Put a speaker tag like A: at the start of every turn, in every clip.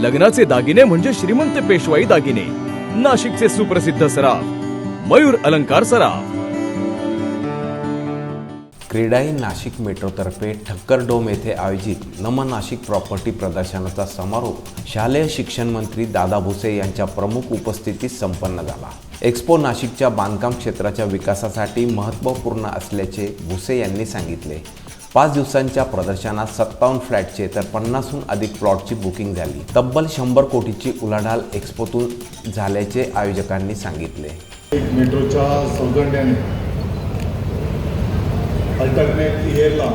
A: लग्नाचे दागिने म्हणजे श्रीमंत पेशवाई दागिने. नाशिकचे सुप्रसिद्ध सराफ मयूर अलंकार सराफ.
B: क्रीडाई नाशिक मेट्रोतर्फे ठक्कर डोम येथे आयोजित नम नाशिक प्रॉपर्टी प्रदर्शनाचा समारोप शालेय शिक्षण मंत्री दादा भुसे यांच्या प्रमुख उपस्थितीत संपन्न झाला. एक्स्पो नाशिकच्या बांधकाम क्षेत्राच्या विकासासाठी महत्त्वपूर्ण असल्याचे भुसे यांनी सांगितले. पाच दिवसांच्या प्रदर्शनात सत्तावन्न फ्लॅटचे तर पन्नासहून अधिक प्लॉटची बुकिंग झाली. तब्बल शंभर कोटीची उलाढाल एक्स्पोतून झाल्याचे आयोजकांनी सांगितले.
C: एक मेट्रोच्या सौजन्याने अल्टरनेट इयरला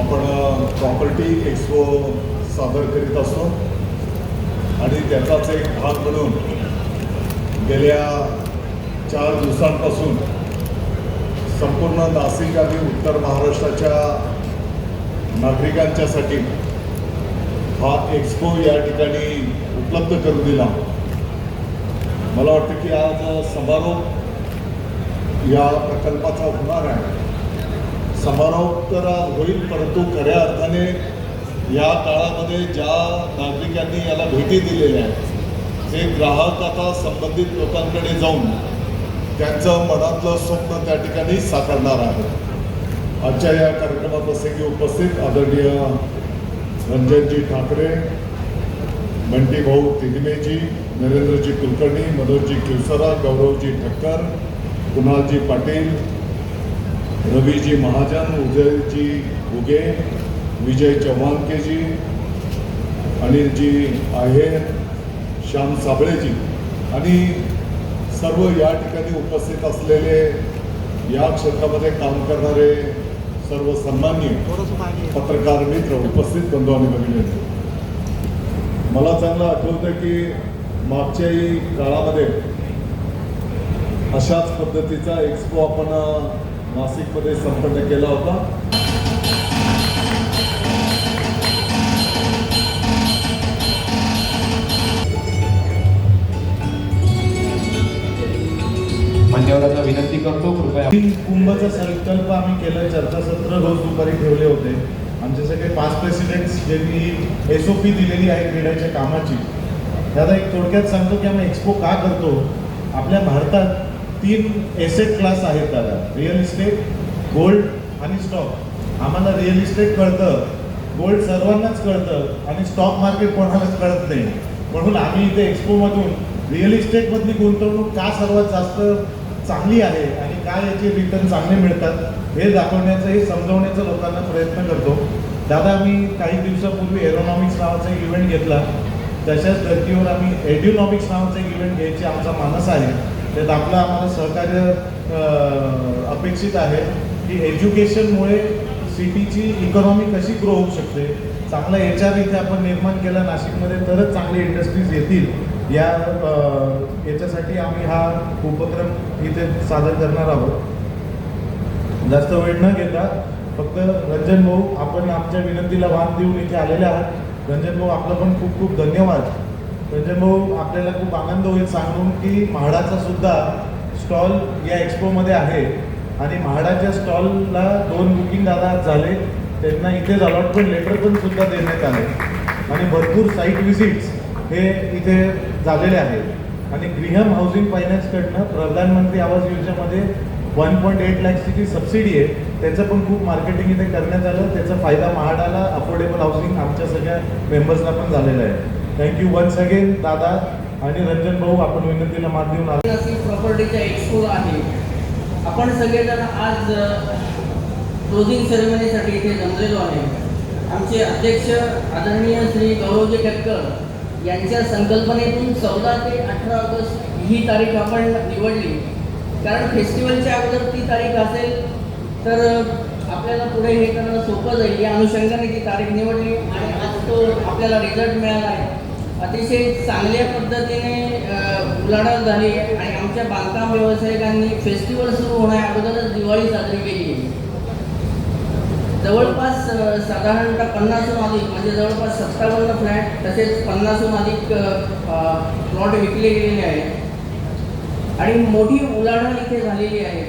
C: आपण प्रॉपर्टी एक्सपो सादर करीत असतो. आणि त्याचाच एक भाग म्हणून गेल्या चार दिवसांपासून संपूर्ण नाशिक आणि उत्तर महाराष्ट्राच्या नागरिकांच्यासाठी हा एक्सपो या ठिकाणी उपलब्ध करून दिला. मला वाटतं की आज समारोप या प्रकल्पाचा होणार आहे. समारोप तर होईल परंतु खऱ्या अर्थाने या काळामध्ये ज्या नागरिकांनी याला भेटी दिलेल्या आहेत ते ग्राहक आता संबंधित लोकांकडे जाऊन त्यांचं मनातलं स्वप्न त्या ठिकाणी साकारणार आहे. आजच्या या कार्यक्रमात प्रसंगी उपस्थित आदरणीय रंजनजी ठाकरे बंटी भाऊ तिगमेजी नरेंद्रजी कुलकर्णी मनोजजी किवसरा गौरवजी ठक्कर कुणालजी पाटील रवीजी महाजन उदयजी उगे विजय चव्हाणकेजी अनिलजी आहेर श्याम साबळेजी आणि सर्व या ठिकाणी उपस्थित असलेले या क्षेत्रामध्ये काम करणारे सर्व सन्मान्य पत्रकार मित्र उपस्थित बंधू आणि भगिनी मला चांगलं आठवतं की मागच्याही काळामध्ये अशाच पद्धतीचा एक्सपो आपण अ, नाशिकमध्ये संपन्न केला होता.
D: विनंती करतो कृपया.
E: कुंभचा संकल्प आम्ही केलं चर्चासत्र रोज दुपारी ठेवले होते. आमचे सगळे पाच प्रेसिडेंट्स ज्यांनी एस ओ पी दिलेली आहे क्रीडाच्या कामाची. दादा एक थोडक्यात सांगतो की आम्ही एक्सपो का करतो? आपल्या भारतात तीन एसेट क्लास आहेत दादा. रिअल इस्टेट गोल्ड आणि स्टॉक आम्हाला रिअल इस्टेट कळतं. गोल्ड सर्वांनाच कळतं आणि स्टॉक मार्केट कोणालाच कळत नाही. म्हणून आम्ही इथे एक्सपोमधून रिअल इस्टेटमधली गुंतवणूक का सर्वात जास्त चांगली आहे आणि काय याचे रिटर्न चांगले मिळतात हे दाखवण्याचंही समजवण्याचा लोकांना प्रयत्न करतो. दादा आम्ही काही दिवसापूर्वी एरोनॉमिक्स नावाचा एक इव्हेंट घेतला. तशाच धर्तीवर आम्ही एडिओनॉमिक्स नावाचा एक इव्हेंट घ्यायचे आमचा मानस आहे. त्यात आपलं आम्हाला सहकार्य अपेक्षित आहे की एज्युकेशनमुळे सिटीची इकॉनॉमी कशी ग्रो होऊ शकते. चांगला एच आर इथे आपण निर्माण केला नाशिकमध्ये तरच चांगले इंडस्ट्रीज येतील. या याच्यासाठी आम्ही हा उपक्रम इथे सादर करणार आहोत. जास्त वेळ न घेता फक्त रंजन भाऊ आपण आमच्या विनंतीला वाद देऊन इथे आलेले आहात. रंजन भाऊ आपलं पण खूप खूप धन्यवाद. रंजन भाऊ आपल्याला खूप आनंद होईल सांगून की म्हाडाचा सुद्धा स्टॉल या एक्सपोमध्ये आहे. आणि म्हाडाच्या स्टॉलला दोन बुकिंग दादा झाले. त्यांना इथेच अलॉटमेंट लेटर पण सुद्धा देण्यात आले. आणि भरपूर साईट व्हिजिट्स हे इथे झालेले आहेत आणि ग्रीहम हाऊसिंग फायनान्सकडनं प्रधानमंत्री आवास योजनेमध्ये वन पॉईंट एट लॅक्सची जी सबसिडी आहे त्याचं पण खूप मार्केटिंग इथे करण्यात आलं. त्याचा फायदा महाडाला अफोर्डेबल हाऊसिंग आमच्या सगळ्या मेंबर्सला पण झालेला आहे. थँक्यू वन्स अगेन दादा आणि रंजन भाऊ आपण विनंतीला मात देऊन आलो.
F: नाशिक प्रॉपर्टीच्या एक्सपो आहे. आपण सगळेजण आज क्लोजिंग सेरेमनीसाठी इथे जमलेलो आहे. आमचे अध्यक्ष आदरणीय श्री गौरवजी ठक्कर यांच्या संकल्पनेतून चौदा ते अठरा ऑगस्ट ही तारीख आपण निवडली. कारण फेस्टिवलच्या अगोदर ती तारीख असेल तर आपल्याला पुढे हे करणं सोपं जाईल. या अनुषंगाने ती तारीख निवडली आणि आज तो आपल्याला रिझल्ट मिळाला आहे. अतिशय चांगल्या पद्धतीने उलाढाल झाली आहे आणि आमच्या बांधकाम व्यावसायिकांनी फेस्टिवल सुरू होण्या अगोदरच दिवाळी साजरी केली आहे. जवळपास साधारणतः पन्नासहून अधिक म्हणजे जवळपास सत्तावन्न फ्लॅट तसेच पन्नासहून अधिक प्लॉट विकले गेलेले आहेत. आणि मोठी उलाढाल इथे झालेली आहे.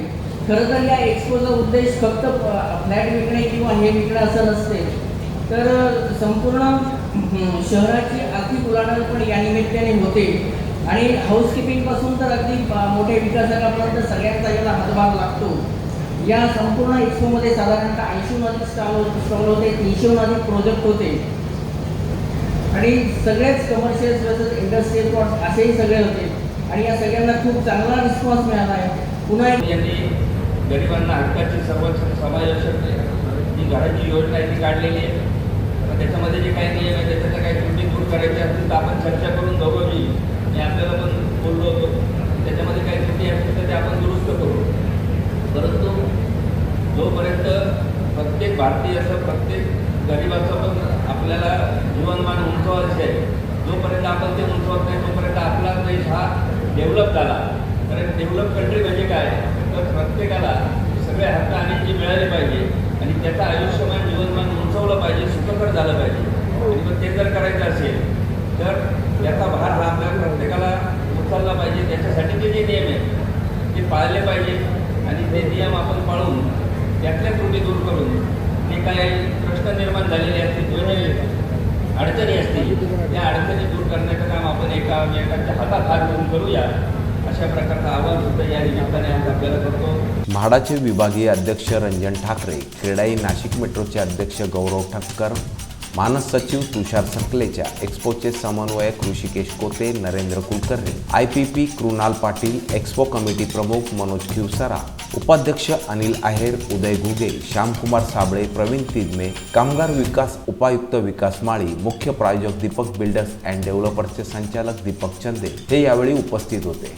F: खरं तर या एक्सपोचा उद्देश फक्त फ्लॅट विकणे किंवा हे विकणं असं नसते. तर संपूर्ण शहराची आर्थिक उलाढाल पण या निमित्ताने होते. आणि हाऊसकीपिंगपासून तर अगदी मोठ्या विकासकापर्यंत सगळ्यांचा याला हातभार लागतो. या संपूर्ण एक्सपोमध्ये साधारणतः ऐंशीहून अधिक स्टॉल स्टॉल होते तीनशेहून अधिक प्रोजेक्ट होते. आणि सगळेच कमर्शियल तसंच इंडस्ट्रियल प्लॉट असेही सगळे होते. आणि या सगळ्यांना खूप चांगला रिस्पॉन्स मिळाला आहे. पुन्हा
G: यांनी गरिबांना हक्काची संरक्षण समावेशक जी घराची योजना आहे ती काढलेली आहे. त्याच्यामध्ये जे काही नियम आहे त्याच्यातल्या काही त्रुटी दूर करायच्या असतील तर आपण चर्चा करून बघू मी आपल्याला पण बोललो होतो. त्याच्यामध्ये काही त्रुटी असतील तर ते आपण दुरुस्त करू. परंतु जोपर्यंत प्रत्येक भारतीयाचं प्रत्येक गरिबाचं पण आपल्याला जीवनमान उंचवायचं आहे जोपर्यंत आपण ते उंचवत नाही तोपर्यंत आपला देश हा डेव्हलप झाला. कारण डेव्हलप कंट्री म्हणजे काय? तर प्रत्येकाला सगळे हक्क आणि जी मिळाली पाहिजे. आणि त्याचं आयुष्यमान जीवनमान उंचवलं पाहिजे सुखकर झालं पाहिजे. आणि मग ते जर करायचं असेल तर याचा भार हा आपल्याला प्रत्येकाला उचलला पाहिजे. त्याच्यासाठी ते जे नियम आहेत ते पाळले पाहिजे. आणि ते नियम आपण पाळून त्यातल्या त्रुटी दूर करून जे काही प्रश्न निर्माण झालेले असतील दोन्ही अडचणी असतील त्या अडचणी दूर करण्याचं काम आपण एका एकाच्या हातात हात घेऊन करूया अशा प्रकारचा आवाज सुद्धा या निमित्ताने आज आपल्याला करतो.
B: म्हाडाचे विभागीय अध्यक्ष रंजन ठाकरे क्रेडाई नाशिक मेट्रोचे अध्यक्ष गौरव ठक्कर मानस सचिव तुषार सकलेच्या एक्स्पोचे समन्वयक Hrishikesh Kote Narendra Kulkarni. I P P Krunal Patil expo committee प्रमुख मनोज खिवसारा. उपाध्यक्ष अनिल आहेर उदय घुगे श्यामकुमार साबळे प्रवीण तिजमे कामगार विकास उपायुक्त विकास माळी मुख्य प्रायोजक दीपक बिल्डर्स अँड डेव्हलपर्सचे संचालक दीपक चंदे हे यावेळी उपस्थित होते.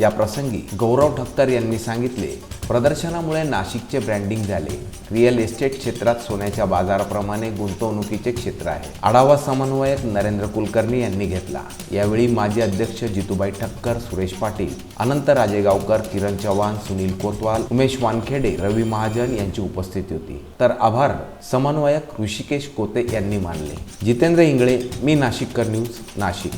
B: या प्रसंगी गौरव ठक्कर यांनी सांगितले प्रदर्शनामुळे नाशिकचे ब्रँडिंग झाले. रिअल इस्टेट क्षेत्रात सोन्याच्या बाजाराप्रमाणे गुंतवणुकीचे क्षेत्र आहे. आढावा समन्वयक नरेंद्र कुलकर्णी यांनी घेतला. यावेळी माजी अध्यक्ष जितूबाई ठक्कर सुरेश पाटील अनंत राजेगावकर किरण चव्हाण सुनील कोतवाल उमेश वानखेडे रवी महाजन यांची उपस्थिती होती. तर आभार समन्वयक ऋषिकेश कोते यांनी मानले. जितेंद्र इंगळे मी नाशिककर न्यूज नाशिक.